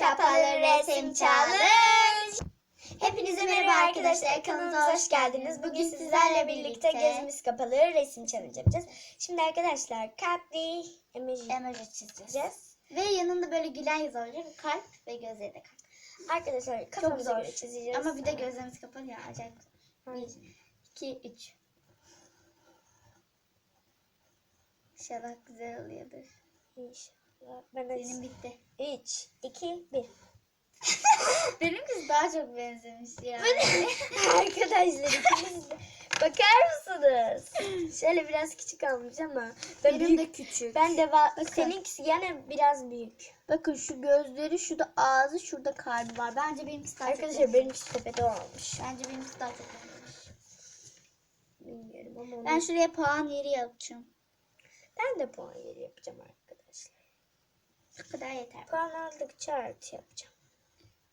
Kapalı Resim Challenge. Hepinize merhaba arkadaşlar. Kanalımıza hoş geldiniz. Bugün sizlerle birlikte gözümüz kapalı resim challenge yapacağız. Şimdi arkadaşlar kalpli emoji Emoji çizeceğiz. Ve yanında böyle gülen yazı olacak. Kalp ve gözleri de kalp. Arkadaşlar kafamıza göre çizeceğiz. Ama bir de gözlerimiz kapalı ya. Acayip. Aynen. 1, 2, 3. İnşallah güzel oluyordur. İnşallah. Ben Benim bitti. 3, 2, 1. Benimkisi daha çok benzemiş ya. Arkadaşlar ikimiz de. Bakar mısınız? Şöyle biraz küçük almış ama ben Benim büyük. de küçük. Ben de va- Bakın. seninkisi yani biraz büyük. Bakın şu gözleri, şurada ağzı, şurada kalbi var. Bence benimkisi daha çok Arkadaşlar benzemiş. benimkisi kopete olmuş. Bence benimkisi daha çok benzemiş. Bilmiyorum ama onu- Ben şuraya puan yeri yapacağım. ben de puan yeri yapacağım arkadaşlar. Bu kadar yeter. Puan aldıkça artı yapacağım.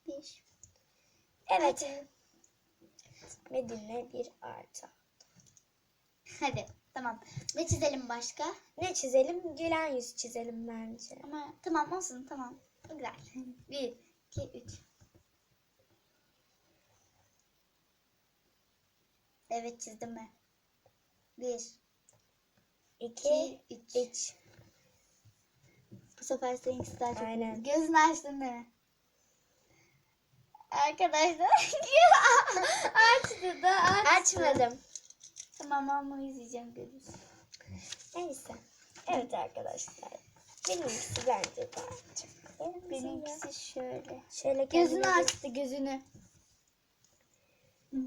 Bir. Evet. Medine bir artı. Hadi tamam. Ne çizelim başka? Ne çizelim? Gülen yüz çizelim bence. Ama tamam olsun tamam. Güzel. Bir, iki, üç. Evet çizdim ben. Bir, İki, iki, üç. üç. Sefer seninkisi daha çok. Aynen. Gözünü açtın değil mi? Arkadaşlar. Açtı da açtı. Açmadım. Tamam ama izleyeceğim görürüz. Neyse. Evet arkadaşlar. Benimkisi bence daha çok. Benimkisi, Benimkisi şöyle. Şöyle Gözünü açtı gözünü.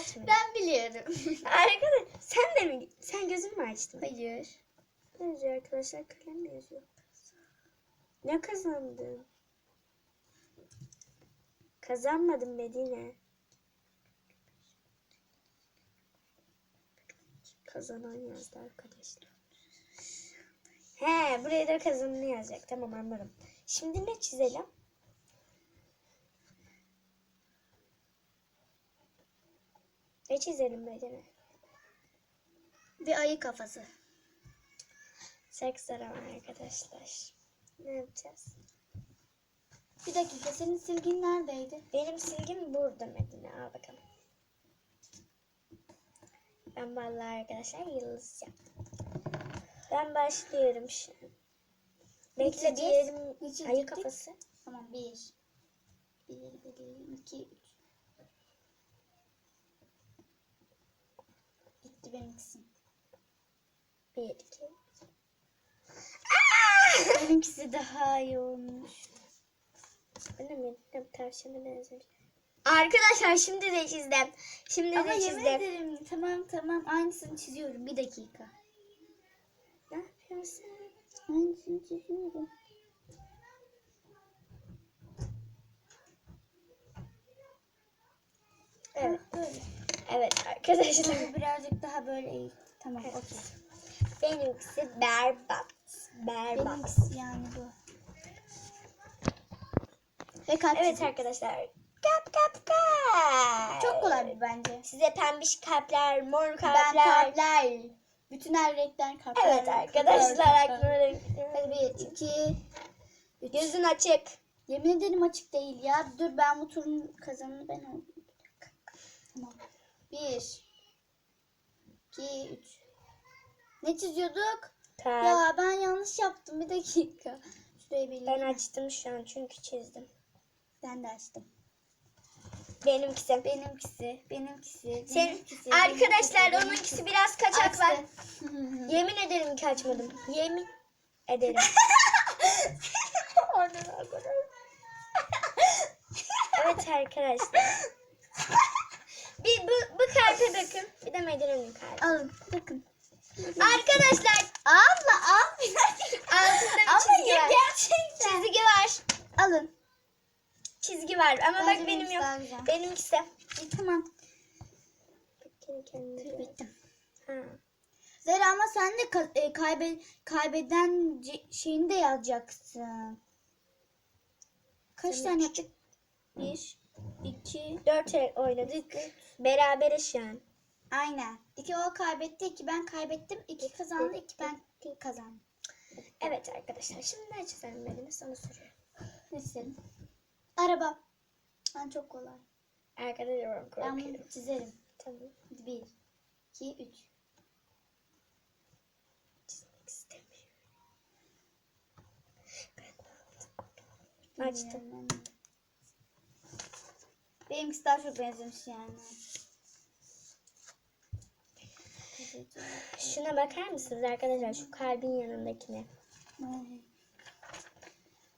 Açmadım. Ben biliyorum. Arkadaş sen de mi? Sen gözünü mü açtın? Hayır. Yazıyor arkadaşlar? Kalem yazıyor? Ne kazandın? Kazanmadım Medine. Kazanan yazdı arkadaşlar. He buraya da kazananı yazacak. Tamam anladım. Şimdi ne çizelim? Ne çizelim Medine? Bir ayı kafası. Seks araban arkadaşlar. Ne yapacağız? Bir dakika senin silgin neredeydi? Benim silgim burada Medine. Al bakalım. Ben vallahi arkadaşlar yıldız yaptım. Ben başlıyorum an. Bekle diyelim ayı kafası. Tamam bir. Bir, bir, iki, üç. Gitti benimkisi. Bir, iki. Benimkisi daha iyi olmuş. Ne Medine? Tavşana benzemiş. Arkadaşlar şimdi de çizdim. Şimdi Ama de yemin çizdim. ederim tamam tamam aynısını çiziyorum. Bir dakika. Ne yapıyorsun? Aynısını çiziyorum. Evet. Böyle. Evet arkadaşlar. Birazcık daha böyle iyi. Tamam Evet. okey. Benimkisi berbat. Berbat. Benimkisi yani bu. Ve kalp Evet çiziyorum. arkadaşlar. Kap kap kap. Çok kolay bence. Size pembiş kalpler, mor Ben kalpler. kalpler. Bütün her renkten kalpler. Evet arkadaşlar aklıma Hadi bir, iki, üç. Gözün açık. Yemin ederim açık değil ya. Dur ben bu turun kazananı ben oldum. Bir dakika. Tamam. Bir, iki, üç. Ne çiziyorduk? Kalp. Ya ben yanlış yaptım. Bir dakika. Şurayı bir Ben açtım şu an çünkü çizdim. Ben de açtım. Benimkisi. Benimkisi, benimkisi, Sen, benimkisi, arkadaşlar benimkisi, onunkisi biraz kaçak var. Yemin ederim ki açmadım. Yemin ederim. Evet arkadaşlar. Bir bu, bu kalpe bakın. Bir de Medine'nin kalbi. Alın bakın. Arkadaşlar Abla al altında bir çizgi var. gerçekten. Çizgi var. Alın. Çizgi var ama Bence bak benim benimkisi yok. daha güzel. Benimkisi. İyi, tamam. Bittim. Ha. Zera ama sen de ka- e, kaybe kaybeden şeyini de yazacaksın. Kaç tane yaptık? Bir, iki, Dört el oynadık. Beraberiz şu an. Aynen. İki o kaybetti, iki ben kaybettim. iki kazandı, iki ben kazandım. Evet arkadaşlar şimdi ne çizelim benim sana soruyorum. Ne çizelim? Araba. Ben çok kolay. Arkadaşlar ben Ben korkuyorum. bunu çizerim. Tamam. Bir, iki, üç. Çizmek istemiyorum. Açtım. Ben de. Benimkisi daha çok benzemiş yani. Şuna bakar mısınız arkadaşlar? Şu kalbin yanındakine.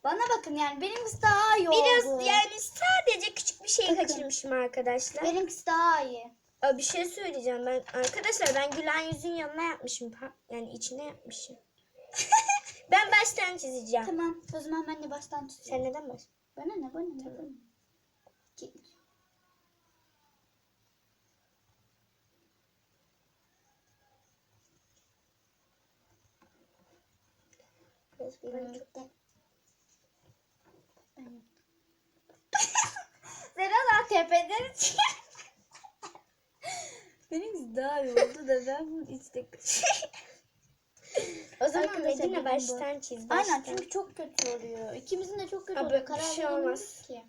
Bana bakın yani benimkisi daha iyi oldu. Biraz yani sadece küçük bir şey Bakın. kaçırmışım arkadaşlar. Benimkisi daha iyi. Aa, bir şey söyleyeceğim ben. Arkadaşlar ben gülen yüzün yanına yapmışım. Yani içine yapmışım. ben baştan çizeceğim. Tamam o zaman ben de baştan tutayım. Sen neden baş? Bana ne bana ne bana ne. İki, üç. Benim bitti. Benim. Zera daha tepeden Benimkisi daha iyi oldu da ben bunu içte O zaman Arkadaşlar, Medine benim bu. baştan çiz. Baştan. Aynen çünkü çok kötü oluyor. İkimizin de çok kötü Abi, oluyor. bir Karar şey veremiyoruz olmaz. ki.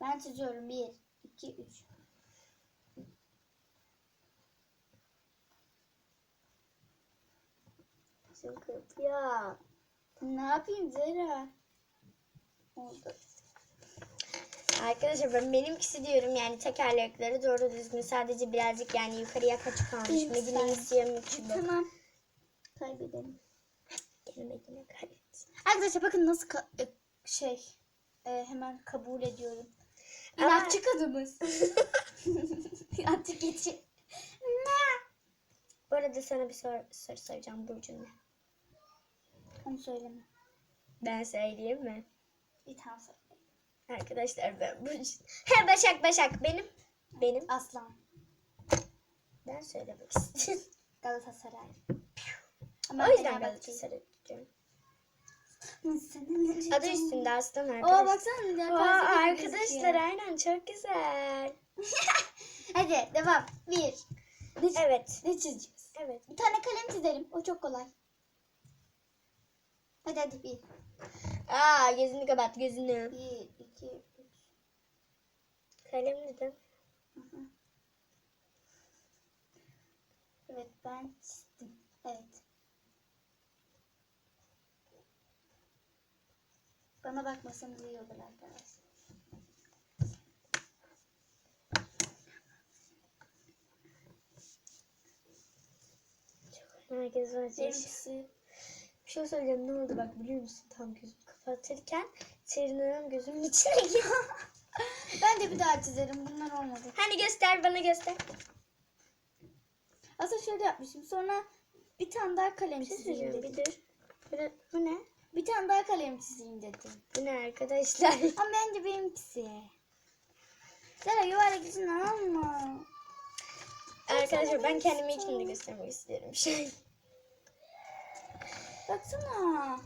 Ben çiziyorum. Bir, iki, üç. Kötü ya. Ne yapayım Zera? Oldu. Arkadaşlar ben benimkisi diyorum yani tekerlekleri doğru düzgün sadece birazcık yani yukarıya kaçık kalmış. Ben. siyah çubuk. Tamam. Kaybedelim. Gene Medine kaybetsin. Arkadaşlar bakın nasıl e, şey e, hemen kabul ediyorum. İnatçı kadımız. İnatçı geçi. Ne? Bu arada sana bir soru, soru soracağım Burcu ne? Onu söyleme. Ben söyleyeyim mi? Bir tane söyle. Arkadaşlar ben Burcu. He Başak Başak benim. Benim. Aslan. Ben söylemek istiyorum. Galatasaray. o yüzden Galatasaray. Senin Adı üstünde aslan Oo arkadaşlar. baksana Aa, felsefe gibi arkadaşlar aynen çok güzel. Hadi devam. Bir. Ne, Evet. ne çizeceğiz? Evet. Bir tane kalem çizelim. O çok kolay. Hadi hadi bir. Aa gözünü kapat gözünü. Bir, iki, üç. Kalem dedim. Hı hı. Evet ben çizdim. Evet. Bana bakmasanız iyi olur arkadaşlar. Herkes var. Benimkisi şey söyleyeceğim ne oldu bak biliyor musun tam gözümü kapatırken tırnağım gözümün içine girdi. Ben de bir daha çizerim. Bunlar olmadı. hani göster bana göster. Aslında şöyle yapmışım. Sonra bir tane daha kalem Bir şey çizeyim dedim. bir dur. Böyle, bu ne? Bir tane daha kalem çizeyim dedim. Bu ne arkadaşlar? Ama bence benimkisi. Zara yuvarlak için alma. arkadaşlar ben kendimi içinde göstermek istiyorum. Şey. Baksana.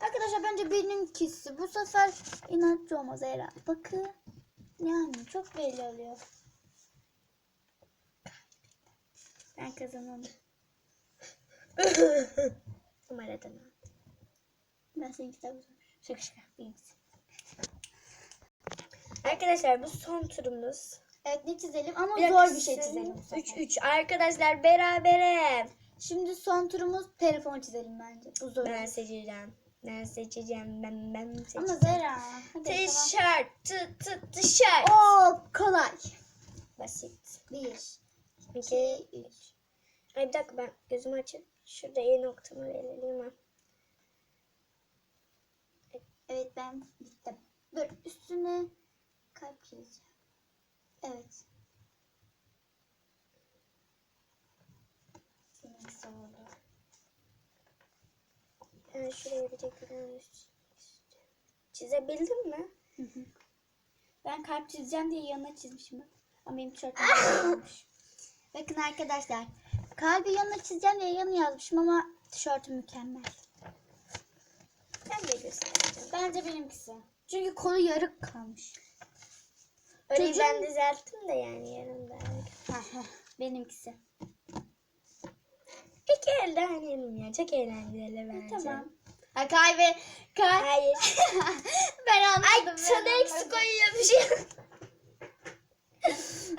Arkadaşlar bence benimkisi. Bu sefer inatçı olmaz herhalde. Bakın. Yani çok belli oluyor. Ben kazandım. Numaradan al. Ben senin kitabı Şaka şaka. Benimkisi. Arkadaşlar bu son turumuz. Evet ne çizelim ama Bir zor bir şey çizelim. bu sefer. 3-3 arkadaşlar berabere. Şimdi son turumuz telefon çizelim bence. Bu zor. Ben seçeceğim. Ben seçeceğim. Ben ben seçeceğim. Ama tamam. Tişört, tı tı tişört. Oo kolay. Basit. Bir, iki, üç. Ay bir dakika ben gözümü açıp şurada E noktamı belirleyeyim ha. Evet ben bittim. Dur üstüne kalp çizeceğim. Evet. Oldu. Ben şuraya bir de üst- Çizebildin mi? Ben kalp çizeceğim diye yanına çizmişim. Ama benim tişörtüm olmuş. Bakın arkadaşlar. Kalbi yanına çizeceğim diye yanına yazmışım ama tişörtüm mükemmel. Ben de göstereceğim. Bence benimkisi. Çünkü kolu yarık kalmış. Orayı Çocuğun- ben düzelttim de yani yarımda. benimkisi elde annem ya. Çok eğlenceli bence. Tamam. Ha kaybe kay. Hayır. ben anladım. Ay ben sana anladım. eksi koyuyormuşum.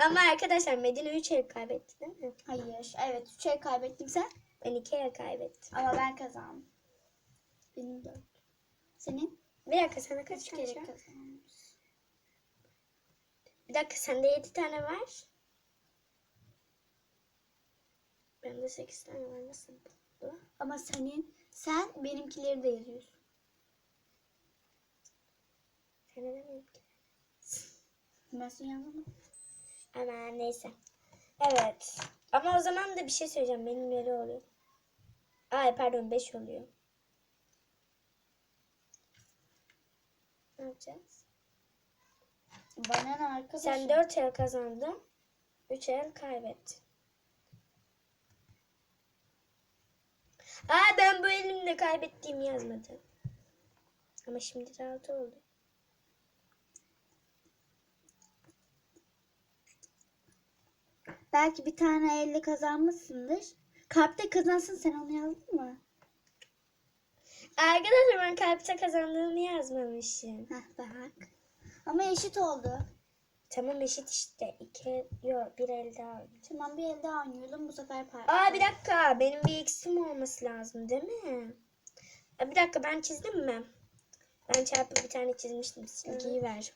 Ama arkadaşlar Medine 3 el kaybetti değil mi? Hayır. Evet 3 el kaybettim sen. Ben 2 el kaybettim. Ama ben kazandım. Benim 4. Senin? Bir dakika sana kaç, kere kazandın? Bir dakika sende 7 tane var. Bende 8 tane var. Nasıl oldu? Ama senin, sen benimkileri de yazıyorsun. Sende de mi? Ben sana yazmadım. Ama neyse. Evet. Ama o zaman da bir şey söyleyeceğim. Benim yeri oluyor. Ay pardon 5 oluyor. Ne yapacağız? Bana ne arkadaşım? Sen 4 el kazandın. 3 el kaybettin. Aa ben bu elimde kaybettiğimi yazmadım. Ama şimdi 6 oldu. Belki bir tane elde kazanmışsındır. Kalpte kazansın sen onu yazdın mı? Arkadaşlar ben kalpte kazandığımı yazmamışım. Heh bak. Ama eşit oldu. Tamam eşit işte. 2 yok bir el daha. Tamam bir elde oynayalım bu sefer par. Aa bir dakika benim bir eksim olması lazım değil mi? Aa, bir dakika ben çizdim mi? Ben çarpı bir tane çizmiştim. Silgiyi ver.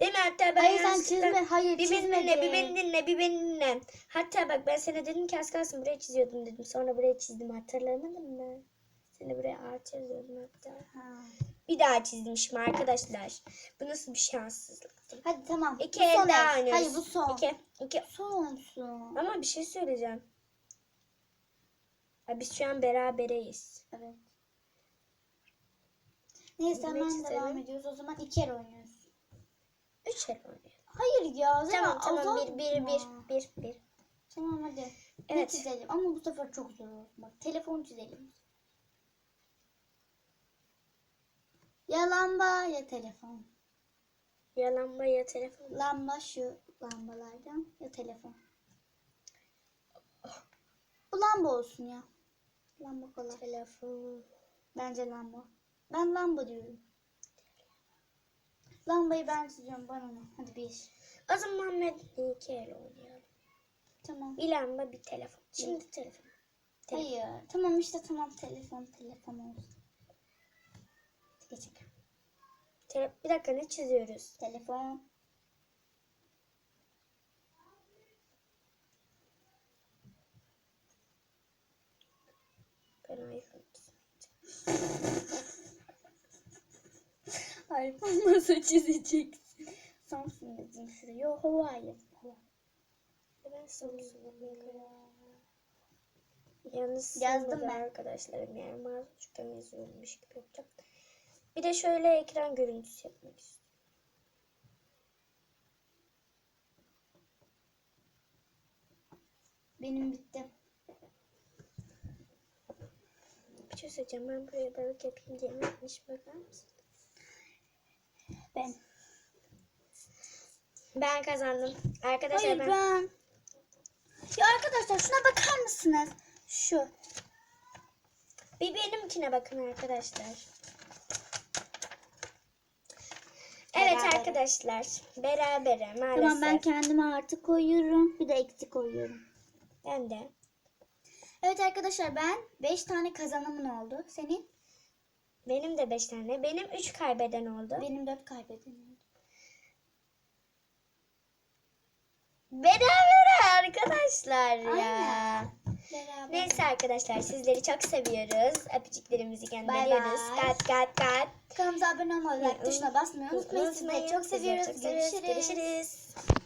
Değil mi? Hatta ben Hayır sen yanlışlıkla- çizme. Hayır Bir beni çizmedin. dinle, bir beni dinle, bir beni dinle. Hatta bak ben sana dedim ki az kalsın buraya çiziyordum dedim. Sonra buraya çizdim hatırlamadın mı? Seni buraya ağaç hatta. Ha. Bir daha çizmişim arkadaşlar. Bu nasıl bir şanssızlıktır? Hadi tamam. İki el daha el. oynuyoruz. Hayır bu son. İki, iki. Sonsun. Ama bir şey söyleyeceğim. Ha, biz şu an berabereyiz. Evet. Neyse Ne hemen devam ediyoruz. O zaman iki el oynuyoruz. Üç el oynayalım. Hayır ya. Tamam tamam bir bir bir bir bir. Tamam hadi. Ne Evet. çizelim? Ama bu sefer çok zor olsun. Bak telefon çizelim. Ya lamba ya telefon. Ya lamba ya telefon. Lamba şu lambalardan ya telefon. Bu lamba olsun ya. Lamba kolay. Telefon. Bence lamba. Ben lamba diyorum. Lambayı ben çiziyorum bana ne? Hadi bir. O zaman ben iki el oynayalım. Tamam. Bir lamba bir telefon. Şimdi telefon. Telefon. Hayır. Tamam işte tamam telefon telefon olsun. Tele- bir dakika ne çiziyoruz? Telefon. Ben iPhone iPhone nasıl çizeceksin? Samsung yazayım şuraya. Huawei. Ben Samsung'um. Yalnız Yazdım ben. arkadaşlarım yani mazlumcuktan yazıyormuş gibi yapacağım. Bir de şöyle ekran görüntüsü yapmak istiyorum. Benim bitti. Bir şey söyleyeceğim ben buraya balık yapayım diye yapmış bakar mısın? Ben. Ben kazandım. Arkadaşlar Hayır ben... ben. Ya arkadaşlar şuna bakar mısınız? Şu. Bir benimkine bakın arkadaşlar. Evet arkadaşlar. Berabere maalesef. Tamam ben kendime artı koyuyorum. Bir de eksi koyuyorum. Ben de. Evet arkadaşlar ben 5 tane kazanımın oldu. Senin? Benim de 5 tane. Benim 3 kaybeden oldu. Benim 4 kaybeden oldu. Berabere arkadaşlar ya. Aynen. Beraber. Neyse arkadaşlar sizleri çok seviyoruz. Öpücüklerimizi gönderiyoruz. bay. Kat kat kat. Kanalımıza abone olmayı, like tuşuna basmayı unutmayın. Sizleri çok seviyoruz. Çok. Görüşürüz. Görüşürüz.